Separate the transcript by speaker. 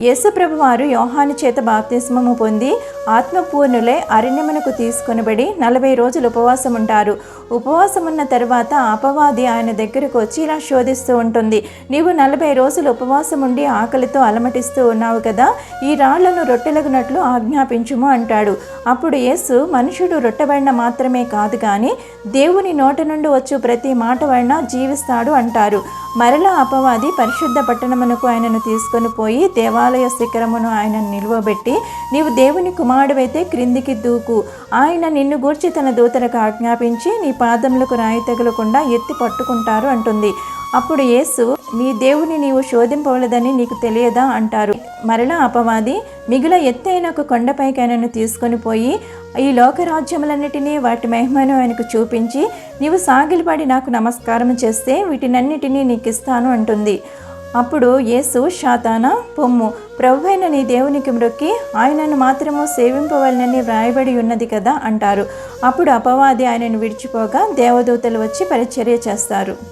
Speaker 1: యేసుప్రభు వారు యోహాను చేత బాప్తిస్మము పొంది ఆత్మపూర్ణులే అరణ్యమునకు తీసుకొనబడి నలభై రోజులు ఉపవాసం ఉంటారు ఉపవాసం ఉన్న తర్వాత అపవాది ఆయన దగ్గరకు వచ్చి ఇలా శోధిస్తూ ఉంటుంది. నీవు నలభై రోజులు ఉపవాసం ఉండి ఆకలితో అలమటిస్తూ ఉన్నావు కదా ఈ రాళ్ళను రొట్టెలగినట్లు ఆజ్ఞాపించుము అంటాడు. అప్పుడు యేసు మనుషుడు రొట్టెబడిన మాత్రమే కాదు కానీ దేవుని నోట నుండి వచ్చు ప్రతి మాట వలన జీవిస్తాడు అంటారు. మరలా అపవాది పరిశుద్ధ పట్టణమునకు ఆయనను తీసుకొని పోయి దేవాలయ శిఖరమును ఆయన నిలువబెట్టి నీవు దేవుని కుమారుడైతే క్రిందికి దూకు. ఆయన నిన్ను గూర్చి తన దూతలకు ఆజ్ఞాపించి నీ పాదములకు రాయి తగలకుండా ఎత్తి పట్టుకుంటారు అంటుంది. అప్పుడు యేసు నీ దేవుని నీవు శోధింపవలదని నీకు తెలియదా అంటారు. మరలా అపవాది మిగిల ఎత్తైన ఒక కొండపైకి ఆయనను తీసుకొని పోయి ఈ లోకరాజ్యములన్నిటినీ వాటి మహిమను ఆయనకు చూపించి నీవు సాగిలపడి నాకు నమస్కారం చేస్తే వీటినన్నిటినీ నీకు ఇస్తాను అంటుంది. అప్పుడు యేసు శాతాన పొమ్ము. ప్రభువైన నీ దేవునికి మ్రొక్కి ఆయనను మాత్రము సేవింపవలనని వ్రాయబడి ఉన్నది కదా అంటారు. అప్పుడు అపవాది ఆయనను విడిచిపోగా దేవదూతలు వచ్చి పరిచర్య చేస్తారు.